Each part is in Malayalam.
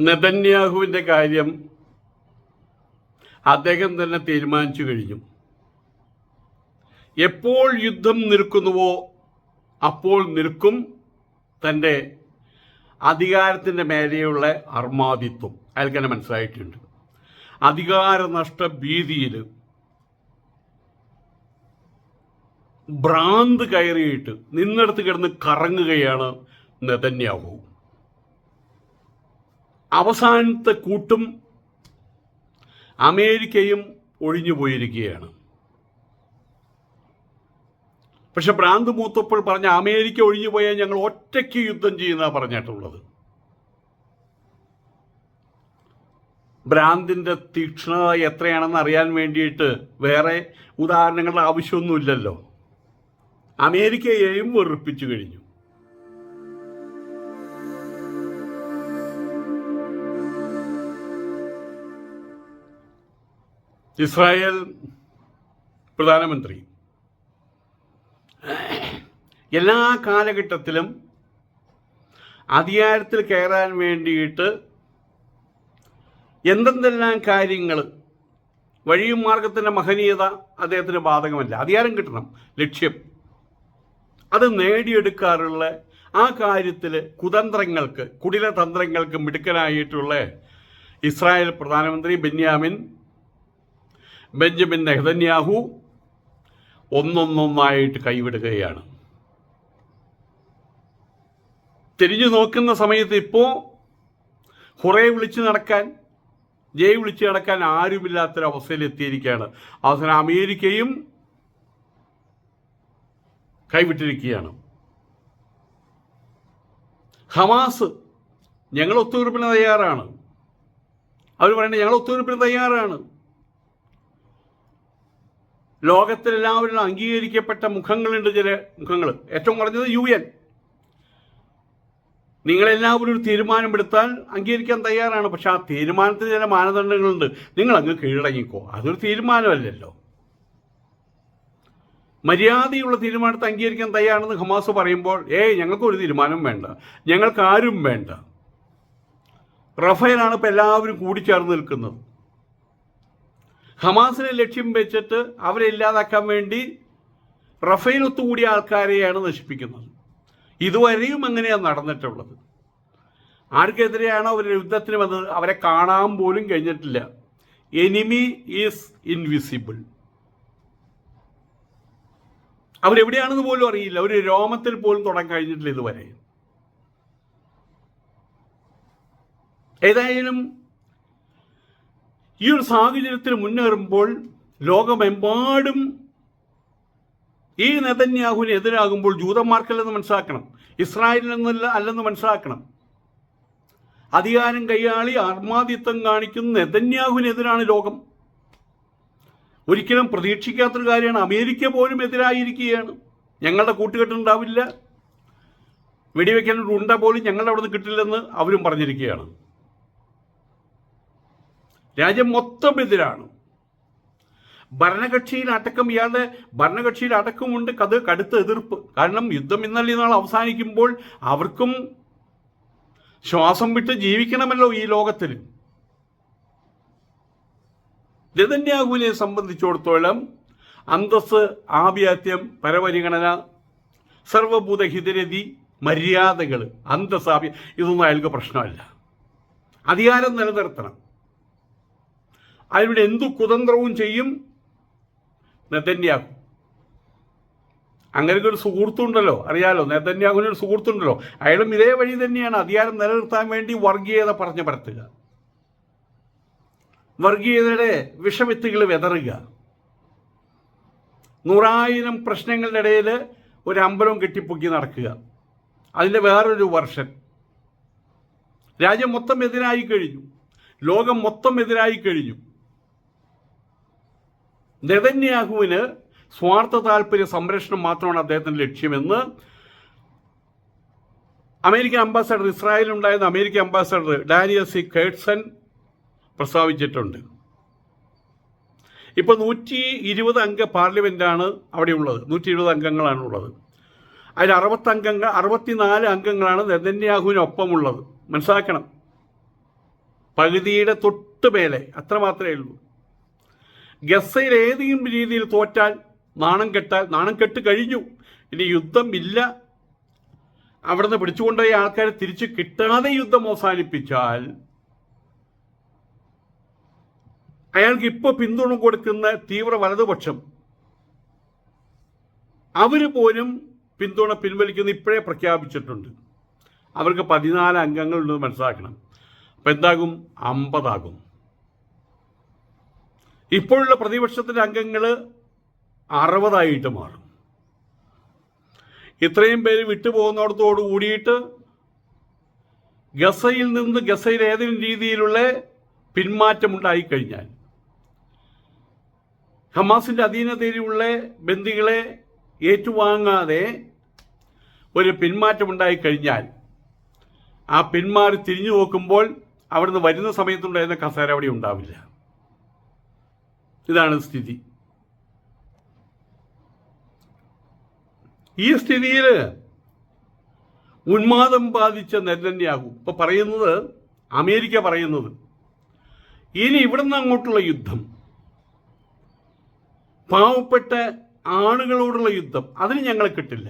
നെതന്യാഹുവിന്റെ കാര്യം അദ്ദേഹം തന്നെ തീരുമാനിച്ചു കഴിഞ്ഞു. എപ്പോൾ യുദ്ധം നിൽക്കുന്നുവോ അപ്പോൾ നിൽക്കും തന്റെ അധികാരത്തിന്റെ മേലെയുള്ള അർമാദിത്വം. അയാൾക്ക് തന്നെ മനസ്സിലായിട്ടുണ്ട്. അധികാര നഷ്ട ഭീതിയിൽ ഭ്രാന്ത് കയറിയിട്ട് നിന്നിടത്ത് കിടന്ന് കറങ്ങുകയാണ് നെതന്യാഹു. അവസാനത്തെ കൂട്ടും അമേരിക്കയും ഒഴിഞ്ഞു പോയിരിക്കുകയാണ്. പക്ഷെ ഭ്രാന്ത് മൂത്തപ്പോൾ പറഞ്ഞ അമേരിക്ക ഒഴിഞ്ഞു പോയാൽ ഞങ്ങൾ ഒറ്റയ്ക്ക് യുദ്ധം ചെയ്യുന്ന പറഞ്ഞിട്ടുള്ളത്. ഭ്രാന്തിന്റെ തീക്ഷ്ണത എത്രയാണെന്ന് അറിയാൻ വേണ്ടിയിട്ട് വേറെ ഉദാഹരണങ്ങളുടെ ആവശ്യമൊന്നുമില്ലല്ലോ. അമേരിക്കയെയും വെറുപ്പിച്ചു കഴിഞ്ഞു. ഇസ്രായേൽ പ്രധാനമന്ത്രി. എല്ലാ കാലഘട്ടത്തിലും അധികാരത്തിൽ കയറാൻ വേണ്ടിയിട്ട് എന്തെന്തെല്ലാം കാര്യങ്ങൾ വഴിയും മാർഗത്തിന്റെ മഹനീയത അദ്ദേഹത്തിന് ബാധകമല്ല. അധികാരം കിട്ടണം ലക്ഷ്യം. അത് നേടിയെടുക്കാറുള്ള ആ കാര്യത്തിൽ കുതന്ത്രങ്ങൾക്ക് കുടിലതന്ത്രങ്ങൾക്ക് മിടുക്കനായിട്ടുള്ള ഇസ്രായേൽ പ്രധാനമന്ത്രി ബെന്യാമിൻ ബെഞ്ചമിൻ നെഹ്തന്യാഹു ഒന്നൊന്നൊന്നായിട്ട് കൈവിടുകയാണ്. തിരിഞ്ഞു നോക്കുന്ന സമയത്ത് ഇപ്പോൾ കുറേ വിളിച്ച് നടക്കാൻ ജയ് വിളിച്ച് നടക്കാൻ ആരുമില്ലാത്തൊരവസ്ഥയിൽ എത്തിയിരിക്കുകയാണ്. അവസാനം അമേരിക്കയും കൈവിട്ടിരിക്കുകയാണ്. ഹമാസ് ഞങ്ങൾ ഒത്തുതീർപ്പിന് തയ്യാറാണ്. അവർ പറയുന്നത് ഞങ്ങൾ ഒത്തുതീർപ്പിന് തയ്യാറാണ്. ലോകത്തിലെല്ലാവരും അംഗീകരിക്കപ്പെട്ട മുഖങ്ങളുണ്ട് ചില മുഖങ്ങൾ. ഏറ്റവും കുറഞ്ഞത് യു എൻ. നിങ്ങളെല്ലാവരും ഒരു തീരുമാനമെടുത്താൽ അംഗീകരിക്കാൻ തയ്യാറാണ്. പക്ഷെ ആ തീരുമാനത്തിന് ചില മാനദണ്ഡങ്ങളുണ്ട്. നിങ്ങൾ അങ്ങ് കീഴടങ്ങിക്കോ. അതൊരു തീരുമാനമല്ലല്ലോ. മര്യാദയുള്ള തീരുമാനത്തെ അംഗീകരിക്കാൻ തയ്യാറാണെന്ന് ഹമാസ് പറയുമ്പോൾ ഏയ് ഞങ്ങൾക്കൊരു തീരുമാനം വേണ്ട. ഞങ്ങൾക്ക് ആരും വേണ്ട. റഫേലാണ് ഇപ്പോൾ എല്ലാവരും കൂടിച്ചേർന്ന് നിൽക്കുന്നത്. ഹമാസിനെ ലക്ഷ്യം വെച്ചിട്ട് അവരെ ഇല്ലാതാക്കാൻ വേണ്ടി റഫേൽ ഒത്തുകൂടിയ ആൾക്കാരെയാണ് നശിപ്പിക്കുന്നത്. ഇതുവരെയും അങ്ങനെയാണ് നടന്നിട്ടുള്ളത്. ആർക്കെതിരെയാണോ അവർ യുദ്ധത്തിന് വന്നത്? അവരെ കാണാൻ പോലും കഴിഞ്ഞിട്ടില്ല. എനിമി ഈസ് ഇൻവിസിബിൾ അവരെവിടെയാണെന്ന് പോലും അറിയില്ല. ഒരു രോമത്തിൽ പോലും തുടങ്ങാൻ കഴിഞ്ഞിട്ടില്ല ഇതുവരെ. ഏതായാലും ഈ ഒരു സാഹചര്യത്തിൽ മുന്നേറുമ്പോൾ ലോകമെമ്പാടും ഈ നെതന്യാഹുവിന് എതിരാകുമ്പോൾ ജൂതന്മാർക്കല്ലെന്ന് മനസ്സിലാക്കണം. ഇസ്രായേലിനെന്നല്ല അല്ലെന്ന് മനസ്സിലാക്കണം. അധികാരം കൈയാളി ആത്മാതിത്വം കാണിക്കുന്ന നെതന്യാഹുവിനെതിരാണ് ലോകം. ഒരിക്കലും പ്രതീക്ഷിക്കാത്തൊരു കാര്യമാണ്. അമേരിക്ക പോലും എതിരായിരിക്കുകയാണ്. ഞങ്ങളുടെ കൂട്ടുകെട്ടുണ്ടാവില്ല. വെടിവെക്കാൻ ഒരു ഉണ്ട പോലും ഞങ്ങളുടെ അവിടെ നിന്ന് കിട്ടില്ലെന്ന് അവരും പറഞ്ഞിരിക്കുകയാണ്. രാജ്യം മൊത്തം എതിരാണ്. ഭരണകക്ഷിയിൽ അടക്കം ഇയാളുടെ ഭരണകക്ഷിയിൽ അടക്കമുണ്ട് കത് കടുത്ത എതിർപ്പ്. കാരണം യുദ്ധം ഇന്നലെ നാൾ അവസാനിക്കുമ്പോൾ അവർക്കും ശ്വാസം വിട്ട് ജീവിക്കണമല്ലോ ഈ ലോകത്തിൽ. നെതന്യാഹുവിനെ സംബന്ധിച്ചിടത്തോളം അന്തസ് ആഭ്യാത്യം പരപരിഗണന സർവഭൂത ഹിതരതി മര്യാദകൾ അന്തസ് ആഭ്യ ഇതൊന്നും അയാൾക്ക് പ്രശ്നമല്ല. അധികാരം നിലനിർത്തണം. അതിലൂടെ എന്തു കുതന്ത്രവും ചെയ്യും? നെതന്യാഹു. അങ്ങനെ ഒരു സുഹൃത്തുണ്ടല്ലോ അറിയാലോ? നെതന്യാഹുവിന് ഒരു സുഹൃത്തുണ്ടല്ലോ. അയാളും ഇതേ വഴി തന്നെയാണ് അധികാരം നിലനിർത്താൻ വേണ്ടി വർഗീയത പറഞ്ഞു പരത്തുക. വർഗീയതയുടെ വിഷവിത്തുകൾ വിതറുക. നൂറായിരം പ്രശ്നങ്ങളുടെ ഇടയിൽ ഒരു അമ്പലം കെട്ടിപ്പൊക്കി നടക്കുക. അതിന്റെ വേറൊരു വർഷൻ. രാജ്യം മൊത്തം എതിരായി കഴിഞ്ഞു. ലോകം മൊത്തം എതിരായി കഴിഞ്ഞു. നെതന്യാഹുവിന് സ്വാർത്ഥ താല്പര്യ സംരക്ഷണം മാത്രമാണ് അദ്ദേഹത്തിന്റെ ലക്ഷ്യമെന്ന് American ambassador ഇസ്രായേലുണ്ടായിരുന്ന American ambassador Daniel C Kurtzer പ്രസ്താവിച്ചിട്ടുണ്ട്. ഇപ്പോൾ നൂറ്റി ഇരുപത് അംഗ പാർലമെന്റാണ് അവിടെയുള്ളത്. നൂറ്റി ഇരുപത് അംഗങ്ങളാണ് ഉള്ളത് അതിൽ അറുപത്തംഗങ്ങൾ അറുപത്തിനാല് അംഗങ്ങളാണ് നെതന്യാഹുവിനൊപ്പമുള്ളത്. മനസ്സിലാക്കണം. പകുതിയുടെ തൊട്ട് മേലെ അത്ര മാത്രമേ ഉള്ളൂ. ഗസയിൽ ഏതെങ്കിലും രീതിയിൽ തോറ്റാൽ നാണം കെട്ടാൽ നാണം കെട്ട് കഴിഞ്ഞു. ഇനി യുദ്ധം ഇല്ല. അവിടുന്ന് പിടിച്ചുകൊണ്ടുപോയ ആൾക്കാരെ തിരിച്ചു കിട്ടാതെ യുദ്ധം അവസാനിപ്പിച്ചാൽ അയാൾക്ക് ഇപ്പോൾ പിന്തുണ കൊടുക്കുന്ന തീവ്ര വലതുപക്ഷം അവർ പോലും പിന്തുണ പിൻവലിക്കുന്ന ഇപ്പോഴേ പ്രഖ്യാപിച്ചിട്ടുണ്ട്. അവർക്ക് പതിനാല് അംഗങ്ങളുണ്ടെന്ന് മനസ്സിലാക്കണം. അപ്പം എന്താകും? അമ്പതാകും. ഇപ്പോഴുള്ള പ്രതിപക്ഷത്തിന്റെ അംഗങ്ങൾ അറുപതായിട്ട് മാറും. ഇത്രയും പേര് വിട്ടുപോകുന്നിടത്തോട് കൂടിയിട്ട് ഗസയിൽ നിന്ന് ഗസയിൽ ഏതെങ്കിലും രീതിയിലുള്ള പിന്മാറ്റം ഉണ്ടായിക്കഴിഞ്ഞാൽ ഹമാസിന്റെ അധീനതയിലുള്ള ബന്ദികളെ ഏറ്റുവാങ്ങാതെ ഒരു പിന്മാറ്റം ഉണ്ടായിക്കഴിഞ്ഞാൽ ആ പിന്മാറി തിരിഞ്ഞു നോക്കുമ്പോൾ അവിടുന്ന് വരുന്ന സമയത്തുണ്ടായിരുന്ന കസേര അവിടെ ഉണ്ടാവില്ല. ഇതാണ് സ്ഥിതി. ഈ സ്ഥിതിയിൽ ഉന്മാദം ബാധിച്ച നെതന്യാഹു ഇപ്പൊ പറയുന്നത് അമേരിക്ക പറയുന്നത് ഇനി ഇവിടുന്ന് അങ്ങോട്ടുള്ള യുദ്ധം പാവപ്പെട്ട ആളുകളോടുള്ള യുദ്ധം അതിന് ഞങ്ങളെ കിട്ടില്ല.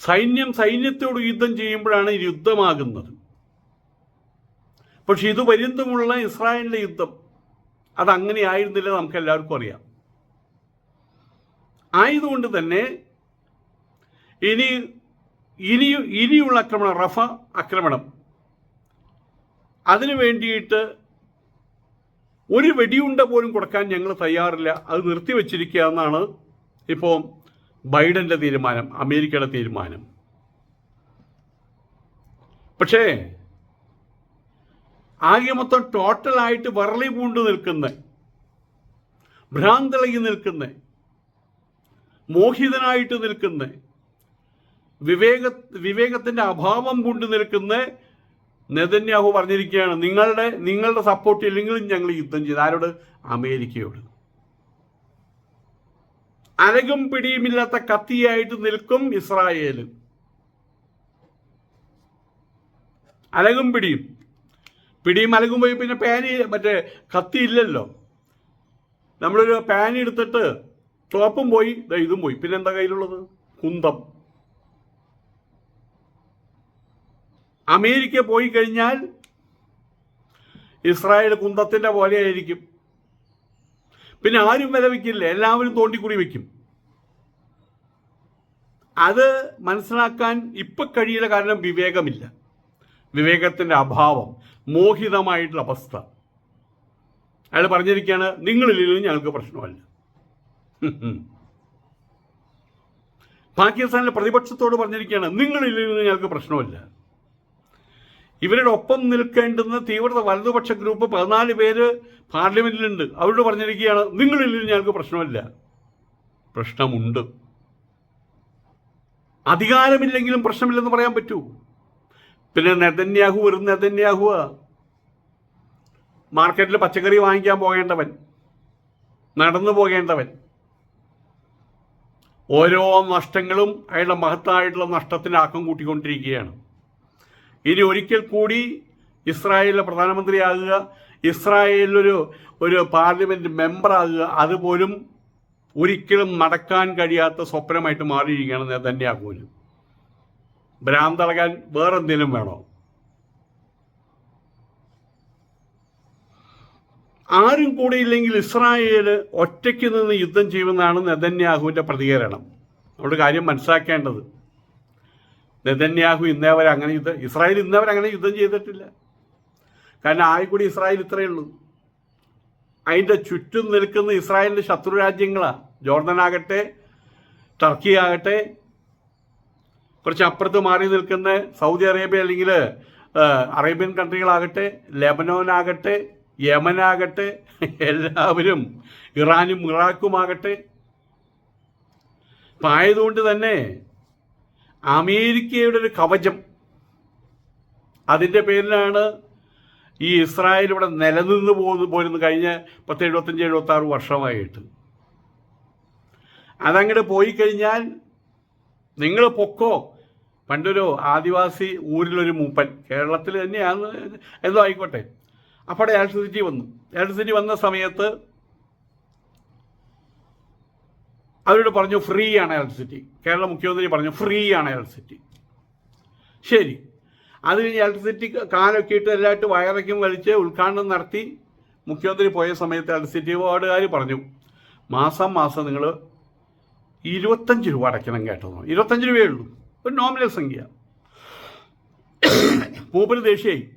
സൈന്യം സൈന്യത്തോട് യുദ്ധം ചെയ്യുമ്പോഴാണ് യുദ്ധമാകുന്നത്. പക്ഷെ ഇത് പര്യന്തമുള്ള ഇസ്രായേലിന്റെ യുദ്ധം. അതങ്ങനെ ആയിരുന്നില്ല നമുക്ക് എല്ലാവർക്കും അറിയാം. ആയതുകൊണ്ട് തന്നെ ഇനി ഇനി ഇനിയുള്ള ആക്രമണം റഫ ആക്രമണം അതിനു വേണ്ടിയിട്ട് ഒരു വെടിയുണ്ട പോലും കൊടുക്കാൻ ഞങ്ങൾ തയ്യാറില്ല. അത് നിർത്തിവെച്ചിരിക്കുക എന്നാണ് ഇപ്പോൾ ബൈഡന്റെ തീരുമാനം അമേരിക്കയുടെ തീരുമാനം. പക്ഷേ ആകെ മൊത്തം ടോട്ടലായിട്ട് വറളി പൂണ്ട് നിൽക്കുന്ന. ഭ്രാന്തളകി നിൽക്കുന്ന. മോഹിതനായിട്ട് നിൽക്കുന്ന. വിവേക വിവേകത്തിന്റെ അഭാവം കൊണ്ട് നിൽക്കുന്ന നെതന്യാഹു പറഞ്ഞിരിക്കുകയാണ്. നിങ്ങളുടെ നിങ്ങളുടെ സപ്പോർട്ട് ഇല്ലെങ്കിലും ഞങ്ങൾ യുദ്ധം ചെയ്ത്. ആരോട്? അമേരിക്കയോട്. അരകും പിടിയുമില്ലാത്ത കത്തിയായിട്ട് നിൽക്കും ഇസ്രായേൽ അലകും പിടിയും. പിടിയും മലകും പോയി പിന്നെ പാനി മറ്റേ കത്തി ഇല്ലല്ലോ. നമ്മളൊരു പാനി എടുത്തിട്ട് ടോപ്പും പോയി ഇതും പോയി. പിന്നെ എന്താ കയ്യിലുള്ളത്? കുന്തം. അമേരിക്ക പോയി കഴിഞ്ഞാൽ ഇസ്രായേൽ കുന്തത്തിന്റെ പോലെയായിരിക്കും. പിന്നെ ആരും വില വയ്ക്കില്ല എല്ലാവരും തോണ്ടിക്കുടി വയ്ക്കും അത് മനസ്സിലാക്കാൻ ഇപ്പൊ കഴിയില്ല കാരണം വിവേകമില്ല. വിവേകത്തിന്റെ അഭാവം മോഹിതമായിട്ടുള്ള അവസ്ഥ. അയാൾ പറഞ്ഞിരിക്കുകയാണ് നിങ്ങളില്ലെങ്കിലും ഞങ്ങൾക്ക് പ്രശ്നമല്ല. പാകിസ്ഥാനിലെ പ്രതിപക്ഷത്തോട് പറഞ്ഞിരിക്കുകയാണ് നിങ്ങളില്ലെങ്കിലും ഞങ്ങൾക്ക് പ്രശ്നമല്ല. ഇവരുടെ ഒപ്പം നിൽക്കേണ്ടുന്ന തീവ്രത വലതുപക്ഷ ഗ്രൂപ്പ് പതിനാല് പേര് പാർലമെന്റിലുണ്ട്. അവരോട് പറഞ്ഞിരിക്കുകയാണ് നിങ്ങളില്ലെങ്കിൽ ഞങ്ങൾക്ക് പ്രശ്നമില്ല. പ്രശ്നമുണ്ട്. അധികാരമില്ലെങ്കിലും പ്രശ്നമില്ലെന്ന് പറയാൻ പറ്റൂ. പിന്നെ നെതന്യാഹു വെറും നെതന്യാഹു മാർക്കറ്റിൽ പച്ചക്കറി വാങ്ങിക്കാൻ പോകേണ്ടവൻ. നടന്നു പോകേണ്ടവൻ. ഓരോ നഷ്ടങ്ങളും അയാളുടെ മഹത്തായിട്ടുള്ള നഷ്ടത്തിന് ആക്കം കൂട്ടിക്കൊണ്ടിരിക്കുകയാണ്. ഇനി ഒരിക്കൽ കൂടി ഇസ്രായേലിലെ പ്രധാനമന്ത്രിയാകുക ഇസ്രായേലിലൊരു ഒരു പാർലമെന്റ് മെമ്പറാകുക അതുപോലും ഒരിക്കലും നടക്കാൻ കഴിയാത്ത സ്വപ്നമായിട്ട് മാറിയിരിക്കുകയാണ് നെതന്യാഹുവിന്. ഭ്രാന്തളകാൻ വേറെന്തിനും വേണോ? ആരും കൂടെ ഇല്ലെങ്കിൽ ഇസ്രായേൽ ഒറ്റയ്ക്ക് നിന്ന് യുദ്ധം ചെയ്യുമെന്നാണ് നെതന്യാഹുവിന്റെ പ്രതികരണം. നമ്മുടെ കാര്യം മനസ്സിലാക്കേണ്ടത്. നെതന്യാഹു ഇന്നേ വരെ അങ്ങനെ യുദ്ധം ഇസ്രായേൽ ഇന്നേ വരെ അങ്ങനെ യുദ്ധം ചെയ്തിട്ടില്ല. കാരണം ആയിക്കൂടി ഇസ്രായേൽ ഇത്രയേ ഉള്ളൂ. അതിന്റെ ചുറ്റും നിൽക്കുന്ന ഇസ്രായേലിന്റെ ശത്രു രാജ്യങ്ങളാണ് ജോർദനാകട്ടെ ടർക്കി ആകട്ടെ കുറച്ച് അപ്പുറത്ത് മാറി നിൽക്കുന്ന സൗദി അറേബ്യ അല്ലെങ്കിൽ അറേബ്യൻ കൺട്രികളാകട്ടെ ലെബനോനാകട്ടെ യമനാകട്ടെ എല്ലാവരും ഇറാനും ഇറാഖുമാകട്ടെ. അപ്പം ആയതുകൊണ്ട് തന്നെ അമേരിക്കയുടെ ഒരു കവചം അതിന്റെ പേരിലാണ് ഈ ഇസ്രായേൽ ഇവിടെ നിലനിന്ന് പോകുന്നു പോരുന്നു കഴിഞ്ഞ പത്ത് എഴുപത്തഞ്ച് എഴുപത്താറ് വർഷമായിട്ട്. അതങ്ങോട്ട് പോയി കഴിഞ്ഞാൽ നിങ്ങൾ പൊക്കോ? പണ്ടൊരു ആദിവാസി ഊരിലൊരു മൂപ്പൻ. കേരളത്തിൽ തന്നെയാണ് എന്തോ ആയിക്കോട്ടെ. അപ്പോൾ ഇലക്ട്രിസിറ്റി വന്നു. ഇലക്ട്രിസിറ്റി വന്ന സമയത്ത് അവരോട് പറഞ്ഞു ഫ്രീ ആണ് ഇലക്ട്രിസിറ്റി കേരള മുഖ്യമന്ത്രി പറഞ്ഞു ഫ്രീ ആണ് ഇലക്ട്രിസിറ്റി ശരി. അത് കഴിഞ്ഞ് ഇലക്ട്രിസിറ്റി കാലൊക്കെ ഇട്ട് എല്ലായിട്ട് വയറയ്ക്കും വലിച്ച് ഉദ്ഘാടനം നടത്തി മുഖ്യമന്ത്രി പോയ സമയത്ത് ഇലക്ട്രിസിറ്റി ബോർഡുകാർ പറഞ്ഞു മാസം മാസം നിങ്ങൾ ഇരുപത്തഞ്ച് രൂപ അടയ്ക്കണം കേട്ടോ ഇരുപത്തഞ്ച് രൂപയേ ഉള്ളൂ. ഒരു നോമിനൽ സംഖ്യ. മൂപ്പര് ദേഷ്യായി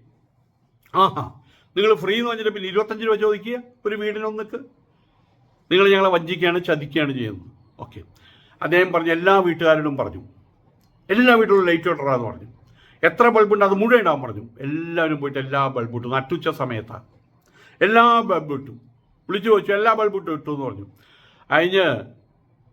ആഹാ. നിങ്ങൾ ഫ്രീ എന്ന് പറഞ്ഞിട്ട് പിന്നെ ഇരുപത്തഞ്ച് രൂപ ചോദിക്കുക. ഒരു വീടിനൊന്നിക്ക്. നിങ്ങൾ ഞങ്ങളെ വഞ്ചിക്കുകയാണ് ചതിക്കുകയാണ് ചെയ്യുന്നത്. ഓക്കെ അദ്ദേഹം പറഞ്ഞു എല്ലാ വീട്ടുകാരോടും പറഞ്ഞു. എല്ലാ വീട്ടിലും ലൈറ്റ് ഇടറാന്ന് പറഞ്ഞു. എത്ര ബൾബുണ്ട് അത് മുഴുവൻ ഇടാൻ പറഞ്ഞു. എല്ലാവരും പോയിട്ട് എല്ലാ ബൾബ് ഇട്ടു. നട്ടുച്ച സമയത്താണ് എല്ലാ ബൾബ് ഇട്ടു. വിളിച്ചു ചോദിച്ചു എല്ലാ ബൾബ് ഇട്ടു ഇട്ടു എന്ന് പറഞ്ഞു. അതിന്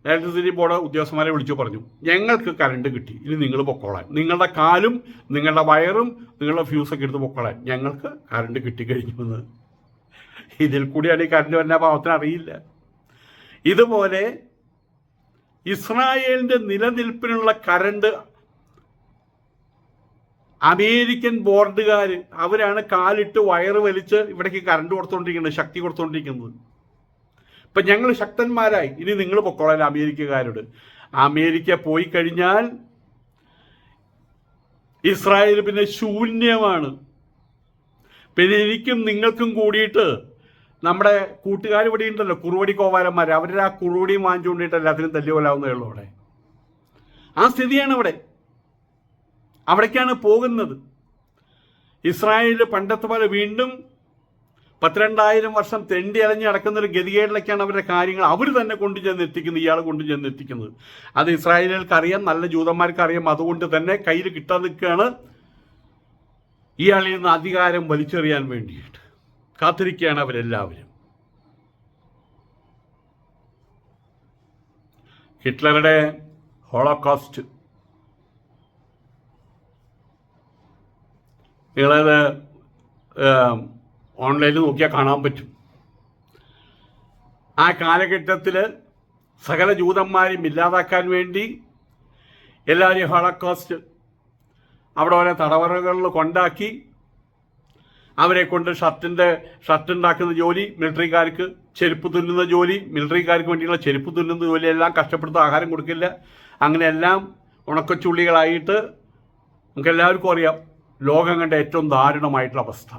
ഇലക്ട്രിസിറ്റി ബോർഡ് ഉദ്യോഗസ്ഥന്മാരെ വിളിച്ചു പറഞ്ഞു ഞങ്ങൾക്ക് കറണ്ട് കിട്ടി ഇനി നിങ്ങൾ പൊക്കോളാൻ. നിങ്ങളുടെ കാലും നിങ്ങളുടെ വയറും നിങ്ങളുടെ ഫ്യൂസൊക്കെ എടുത്ത് പൊക്കോളാൻ. ഞങ്ങൾക്ക് കറണ്ട് കിട്ടിക്കഴിഞ്ഞു എന്ന്. ഇതിൽ കൂടിയാണ് ഈ കറണ്ട് വരുന്ന പാവത്തിന് അറിയില്ല. ഇതുപോലെ ഇസ്രായേലിന്റെ നിലനിൽപ്പിനുള്ള കറണ്ട് അമേരിക്കൻ ബോർഡുകാർ അവരാണ് കാലിട്ട് വയറ് വലിച്ച് ഇവിടേക്ക് കറണ്ട് കൊടുത്തുകൊണ്ടിരിക്കുന്നത് ശക്തി കൊടുത്തുകൊണ്ടിരിക്കുന്നത് ഇപ്പൊ ഞങ്ങൾ ശക്തന്മാരായി. ഇനി നിങ്ങൾ പൊക്കോളാൻ അമേരിക്കക്കാരോട്. അമേരിക്ക പോയി കഴിഞ്ഞാൽ ഇസ്രായേൽ പിന്നെ ശൂന്യമാണ്. പിന്നെ എനിക്കും നിങ്ങൾക്കും കൂടിയിട്ട് നമ്മുടെ കൂട്ടുകാർ ഇവിടെ ഉണ്ടല്ലോ കുറുവടി കോവാലന്മാർ അവരുടെ ആ കുറുവടിയും വാങ്ങിച്ചുകൊണ്ടിട്ട് എല്ലാത്തിനും തല്ലി കൊല്ലാവുന്നേ ഉള്ളൂ അവിടെ. ആ സ്ഥിതിയാണ് അവിടെ. അവിടേക്കാണ് പോകുന്നത്. ഇസ്രായേലിൽ പണ്ടത്തെ പോലെ വീണ്ടും പത്തിരണ്ടായിരം വർഷം തെണ്ടി അലഞ്ഞ് നടക്കുന്ന ഒരു ഗതികേടിലേക്കാണ് അവരുടെ കാര്യങ്ങൾ അവർ തന്നെ കൊണ്ടു ചെന്ന് എത്തിക്കുന്നത് ഇയാൾ കൊണ്ടു ചെന്ന് എത്തിക്കുന്നത് അത് ഇസ്രായേലുകൾക്ക് അറിയാം നല്ല ജൂതന്മാർക്ക് അറിയാം അതുകൊണ്ട് തന്നെ കയ്യിൽ നിൽക്കുകയാണ്. ഇയാളിൽ നിന്ന് അധികാരം വലിച്ചെറിയാൻ വേണ്ടിയിട്ട്. കാത്തിരിക്കുകയാണ് അവരെല്ലാവരും. ഹിറ്റ്ലറുടെ ഹോളോകോസ്റ്റ്. നിങ്ങളത് ഓൺലൈനിൽ നോക്കിയാൽ കാണാൻ പറ്റും. ആ കാലഘട്ടത്തിൽ സകല ജൂതന്മാരെയും ഇല്ലാതാക്കാൻ വേണ്ടി എല്ലാവരെയും ഹോളക്കോസ്റ്റ് അവിടെ ഓരോ തടവറകളിൽ കൊണ്ടാക്കി അവരെ കൊണ്ട് ഷർട്ടിന്റെ ഷർട്ട് ഉണ്ടാക്കുന്ന ജോലി മിലിറ്ററിക്കാർക്ക് ചെരുപ്പ് തുന്നുന്ന ജോലി മിലിറ്ററിക്കാർക്ക് വേണ്ടിയുള്ള ചെരുപ്പ് തുന്നുന്ന ജോലിയെല്ലാം കഷ്ടപ്പെടുത്ത ആഹാരം കൊടുക്കില്ല. അങ്ങനെയെല്ലാം ഉണക്കച്ചുള്ളികളായിട്ട്. നമുക്ക് എല്ലാവർക്കും അറിയാം ലോകം കണ്ട ഏറ്റവും ദാരുണമായിട്ടുള്ള അവസ്ഥ.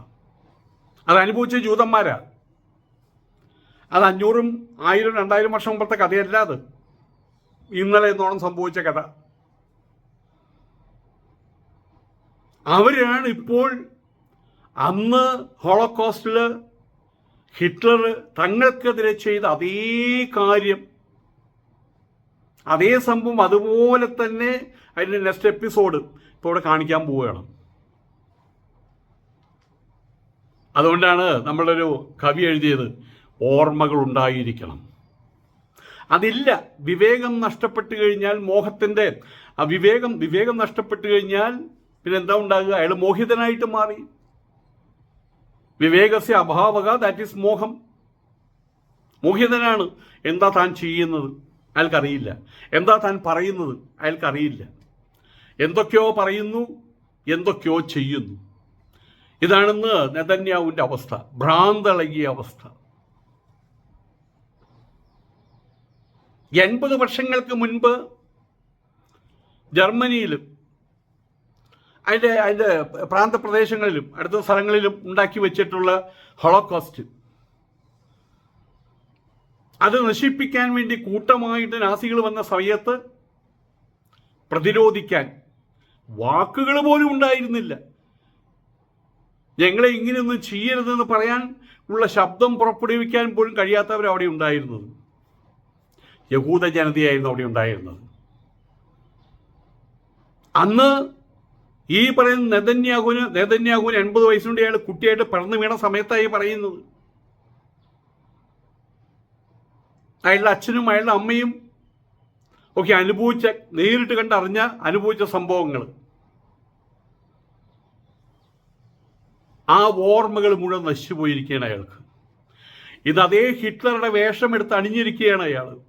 അത് അനുഭവിച്ച ജൂതന്മാരാ. അത് അഞ്ഞൂറും ആയിരം രണ്ടായിരം വർഷം മുമ്പത്തെ കഥയല്ല അത്. ഇന്നലെ എന്നോണം സംഭവിച്ച കഥ. അവരാണ് ഇപ്പോൾ അന്ന് ഹോളോകോസ്റ്റിൽ ഹിറ്റ്ലർ തങ്ങൾക്കെതിരെ ചെയ്ത അതേ കാര്യം അതേ സംഭവം അതുപോലെ തന്നെ അതിന്റെ നെക്സ്റ്റ് എപ്പിസോഡ് ഇപ്പോൾ ഇവിടെ കാണിക്കാൻ പോവുകയാണ്. അതുകൊണ്ടാണ് നമ്മളൊരു കവി എഴുതിയത് ഓർമ്മകൾ ഉണ്ടായിരിക്കണം അതില്ല വിവേകം നഷ്ടപ്പെട്ടു കഴിഞ്ഞാൽ മോഹത്തിന്റെ വിവേകം വിവേകം നഷ്ടപ്പെട്ടു കഴിഞ്ഞാൽ പിന്നെ എന്താ ഉണ്ടാകുക? അയാൾ മോഹിതനായിട്ട് മാറി. വിവേകസ്യ അഭാവക ദാറ്റ് ഈസ് മോഹം. മോഹിതനാണ്. എന്താ താൻ ചെയ്യുന്നത്? അയാൾക്കറിയില്ല. എന്താ താൻ പറയുന്നത്? അയാൾക്കറിയില്ല. എന്തൊക്കെയോ പറയുന്നു എന്തൊക്കെയോ ചെയ്യുന്നു. ഇതാണെന്ന് നെതന്യാവിന്റെ അവസ്ഥ ഭ്രാന്തളകിയ അവസ്ഥ. എൺപത് വർഷങ്ങൾക്ക് മുൻപ് ജർമ്മനിയിലും അതിന്റെ അതിന്റെ പ്രാന്തപ്രദേശങ്ങളിലും അടുത്ത സ്ഥലങ്ങളിലും ഉണ്ടാക്കി വെച്ചിട്ടുള്ള ഹോളോകോസ്റ്റ്. അത് നശിപ്പിക്കാൻ വേണ്ടി കൂട്ടമായിട്ട് നാസികൾ വന്ന സമയത്ത് പ്രതിരോധിക്കാൻ വാക്കുകൾ പോലും ഉണ്ടായിരുന്നില്ല. ഞങ്ങളെ ഇങ്ങനെയൊന്നും ചെയ്യരുതെന്ന് പറയാൻ ഉള്ള ശബ്ദം പുറപ്പെടുവിക്കാൻ പോലും കഴിയാത്തവർ അവിടെ ഉണ്ടായിരുന്നത്. യഹൂദ ജനതയായിരുന്നു അവിടെ ഉണ്ടായിരുന്നത്. അന്ന് ഈ പറയുന്ന നെതന്യാഹുവിന് നെതന്യാഹുവിന് എൺപത് വയസ്സുകൊണ്ട് അയാൾ കുട്ടിയായിട്ട് പിറന്നു വീണ സമയത്തായി പറയുന്നത്. അയാളുടെ അച്ഛനും അയാളുടെ അമ്മയും ഒക്കെ അനുഭവിച്ച നേരിട്ട് കണ്ടറിഞ്ഞ അനുഭവിച്ച സംഭവങ്ങൾ. ആ ഓർമ്മകൾ മുഴുവൻ നശിച്ചുപോയിരിക്കുകയാണ് അയാൾക്ക്. ഇത് അതേ ഹിറ്റ്ലറുടെ വേഷമെടുത്ത് അണിഞ്ഞിരിക്കുകയാണ് അയാൾ.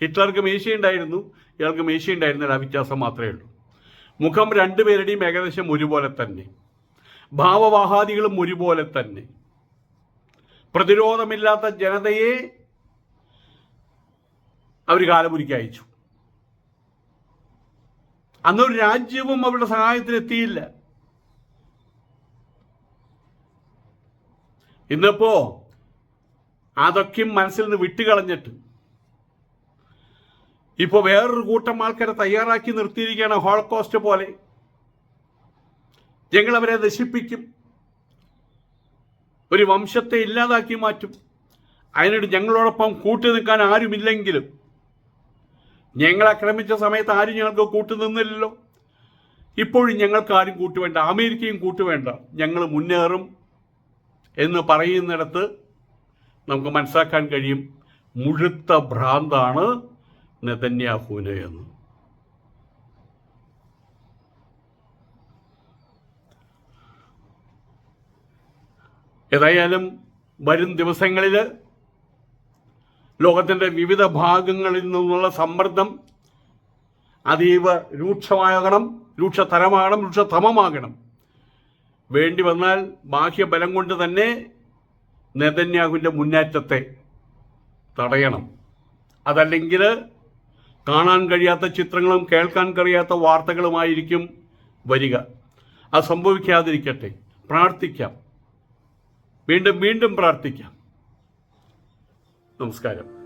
ഹിറ്റ്ലർക്ക് മേശയുണ്ടായിരുന്നു ഇയാൾക്ക് മേശയുണ്ടായിരുന്നില്ല ആ വ്യത്യാസം മാത്രമേ ഉള്ളൂ. മുഖം രണ്ടുപേരുടെയും ഏകദേശം ഒരുപോലെ തന്നെ. ഭാവവാഹാദികളും ഒരുപോലെ തന്നെ. പ്രതിരോധമില്ലാത്ത ജനതയെ അവർ കാലപുരിക്ക് അയച്ചു. അന്നൊരു രാജ്യവും അവരുടെ സഹായത്തിന് ഇന്നിപ്പോ അതൊക്കെയും മനസ്സിൽ നിന്ന് വിട്ടുകളഞ്ഞിട്ട് ഇപ്പൊ വേറൊരു കൂട്ടം ആൾക്കാരെ തയ്യാറാക്കി നിർത്തിയിരിക്കുകയാണ് ഹോൾക്കോസ്റ്റ് പോലെ. ഞങ്ങൾ അവരെ നശിപ്പിക്കും. ഒരു വംശത്തെ ഇല്ലാതാക്കി മാറ്റും. അതിനോട് ഞങ്ങളോടൊപ്പം കൂട്ടു നിൽക്കാൻ ആരുമില്ലെങ്കിലും. ഞങ്ങൾ ആക്രമിച്ച സമയത്ത് ആരും ഞങ്ങൾക്ക് കൂട്ടു നിന്നില്ലല്ലോ. ഇപ്പോഴും ഞങ്ങൾക്ക് ആരും കൂട്ടുവേണ്ട. അമേരിക്കയും കൂട്ടുവേണ്ട. ഞങ്ങൾ മുന്നേറും. എന്ന് പറയുന്നിടത്ത് നമുക്ക് മനസ്സിലാക്കാൻ കഴിയും മുഴുത്ത ഭ്രാന്താണ് നെതന്യാഹുവിന് എന്ന്. ഏതായാലും വരും ദിവസങ്ങളിൽ ലോകത്തിന്റെ വിവിധ ഭാഗങ്ങളിൽ നിന്നുള്ള സമ്മർദ്ദം അതീവ രൂക്ഷമാകണം രൂക്ഷതരമാകണം രൂക്ഷതമമാകണം. വേണ്ടി വന്നാൽ ബാഹ്യബലം കൊണ്ട് തന്നെ നെതന്യാഹുവിന്റെ മുന്നേറ്റത്തെ തടയണം. അതല്ലെങ്കിൽ കാണാൻ കഴിയാത്ത ചിത്രങ്ങളും കേൾക്കാൻ കഴിയാത്ത വാർത്തകളുമായിരിക്കും വരിക. അത് സംഭവിക്കാതിരിക്കട്ടെ. പ്രാർത്ഥിക്കാം. വീണ്ടും വീണ്ടും പ്രാർത്ഥിക്കാം. നമസ്കാരം.